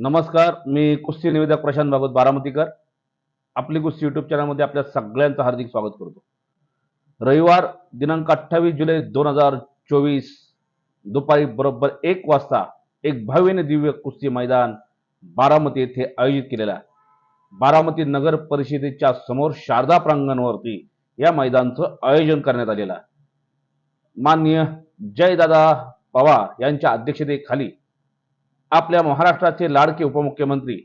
नमस्कार मी कुस्ती निवेदक प्रशांत भागवत बारामतीकर. आपली कुस्ती युट्यूब चॅनलमध्ये आपल्या सगळ्यांचं हार्दिक स्वागत करतो. रविवार दिनांक अठ्ठावीस जुलै दोन हजार चोवीस दुपारी बरोबर एक वाजता एक भव्यने दिव्य कुस्ती मैदान बारामती येथे आयोजित केलेला बारामती नगर परिषदेच्या समोर शारदा प्रांगणवरती या मैदानचं आयोजन करण्यात आलेलं माननीय जयदादा पवार यांच्या अध्यक्षतेखाली आपल्या महाराष्ट्राचे लाडके उपमुख्यमंत्री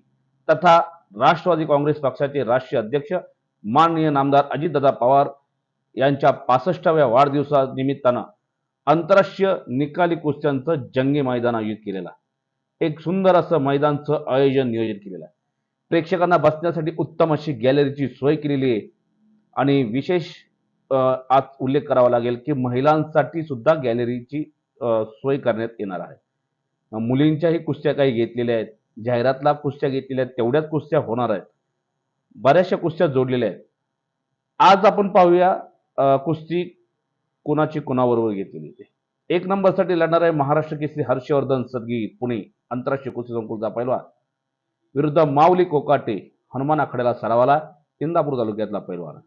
तथा राष्ट्रवादी काँग्रेस पक्षाचे राष्ट्रीय अध्यक्ष माननीय नामदार अजितदादा पवार यांच्या पासष्टाव्या वाढदिवसानिमित्तानं आंतरराष्ट्रीय निकाली कुस्त्यांचं जंगी मैदान आयोजित केलेलं एक सुंदर असं मैदानचं आयोजन नियोजित केलेलं आहे. प्रेक्षकांना बसण्यासाठी उत्तम अशी गॅलरीची सोय केलेली आहे. आणि विशेष आज उल्लेख करावा लागेल की महिलांसाठी सुद्धा गॅलरीची सोय करण्यात येणार आहे. मुलींच्याही कुस्त्या काही घेतलेल्या आहेत. जाहिरातला कुस्त्या घेतलेल्या आहेत तेवढ्याच कुस्त्या होणार आहेत. बऱ्याचशा कुस्त्या जोडलेल्या आहेत. आज आपण पाहूया कुस्ती कुणाची कुणाबरोबर घेतलेली ते एक नंबरसाठी लढणार आहे महाराष्ट्र केसरी हर्षवर्धन सदगी पुणे आंतरराष्ट्रीय कुस्ती संकुलचा पहिलवान विरुद्ध माऊली कोकाटे हनुमान आखाड्याला सरावाला इंदापूर तालुक्यातला पैलवान.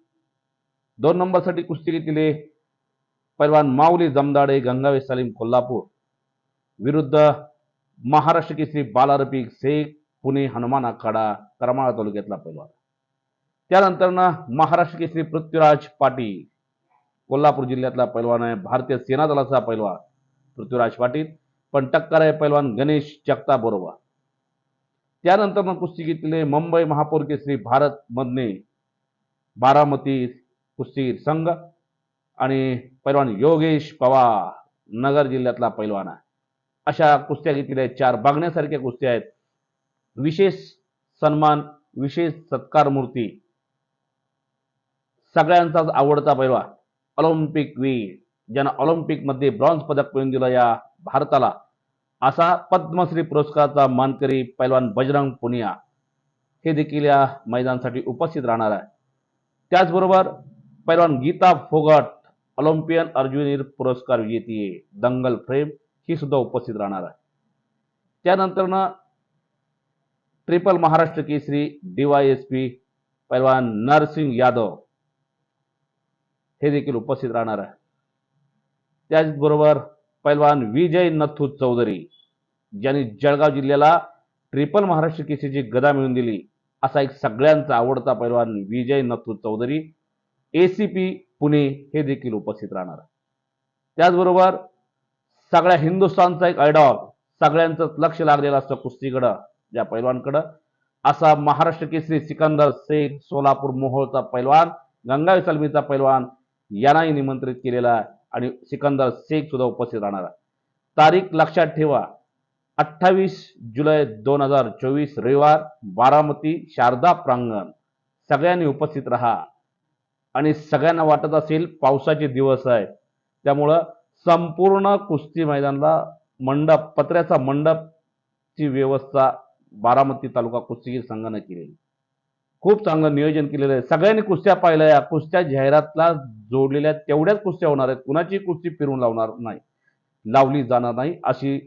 दोन नंबरसाठी कुस्ती घेतलेले पैलवान माऊली जमदाडे गंगावे सलीम कोल्हापूर. विरुद्ध महाराष्ट्र केसरी बालारपिक शेख पुणे हनुमान आखाडा करमाळा तालुक्यातला पैलवान त्यानंतर ना महाराष्ट्र केसरी पृथ्वीराज पाटील कोल्हापूर जिल्ह्यातला पैलवान आहे भारतीय सेना दलाचा पैलवान पृथ्वीराज पाटील पण टक्कर आहे पैलवान गणेश जगता बरोबर त्यानंतर मग कुस्ती घेतलेले मुंबई महापौर केसरी भारत मधने बारामती कुस्तीगीर संघ आणि पैलवान योगेश पवार नगर जिल्ह्यातला पैलवान आहे अशा कुस्त्या घेतलेल्या आहेत. चार बघण्यासारख्या कुस्त्या आहेत. विशेष सन्मान विशेष सत्कार मूर्ती. सगळ्यांचाच आवडता पैलवान ऑलिम्पिक वीर ज्यानं ऑलिम्पिकमध्ये ब्रॉन्झ पदक मिळून दिलं या भारताला. असा पद्मश्री पुरस्काराचा मानकरी पैलवान बजरंग पुनिया हे देखील या मैदानासाठी उपस्थित राहणार आहे. त्याचबरोबर पैलवान गीता फोगट ऑलिम्पियन अर्जुनीर पुरस्कार विजेती दंगल फ्रेम ही सुद्धा उपस्थित राहणार आहे. त्यानंतरनं ट्रिपल महाराष्ट्र केसरी डीवायएसपी पैलवान नरसिंग यादव हे देखील उपस्थित राहणार आहे. त्याचबरोबर पैलवान विजय नथू चौधरी ज्यांनी जळगाव जिल्ह्याला ट्रिपल महाराष्ट्र केसरीची गदा मिळवून दिली असा एक सगळ्यांचा आवडता पैलवान विजय नथू चौधरी एसीपी पुणे हे देखील उपस्थित राहणार त्याचबरोबर सगळ्या हिंदुस्थानचा एक आयडॉल सगळ्यांचं लक्ष लागलेलं असतं कुस्तीकडं ज्या पैलवानकडं. असा महाराष्ट्र केसरी सिकंदर सेठ सोलापूर मोहोळचा पैलवान गंगावी सलमीचा पैलवान यांनाही निमंत्रित केलेला आहे. आणि सिकंदर शेख सुद्धा उपस्थित राहणार आहे. तारीख लक्षात ठेवा. अठ्ठावीस जुलै दोन हजार चोवीस रविवार बारामती शारदा प्रांगण. सगळ्यांनी उपस्थित राहा. आणि सगळ्यांना वाटत असेल पावसाचे दिवस आहे त्यामुळं संपूर्ण कुस्ती मैदानाला मंडप पत्र्याचा मंडपची व्यवस्था बारामती तालुका कुस्तीगीर संघानं केलेली. खूप चांगलं नियोजन केलेलं आहे. सगळ्यांनी कुस्त्या पाहिल्या. या कुस्त्या जाहिरातला जोडलेल्या तेवढ्याच कुस्त्या होणार आहेत. कुणाची कुस्ती फिरून लावणार नाही. लावली जाणार नाही अशी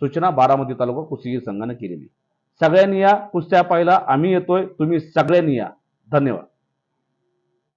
सूचना बारामती तालुका कुस्तीगीर संघानं केलेली. सगळ्यांनी या कुस्त्या पाहिला आम्ही येतोय. तुम्ही सगळ्यांनी या. धन्यवाद.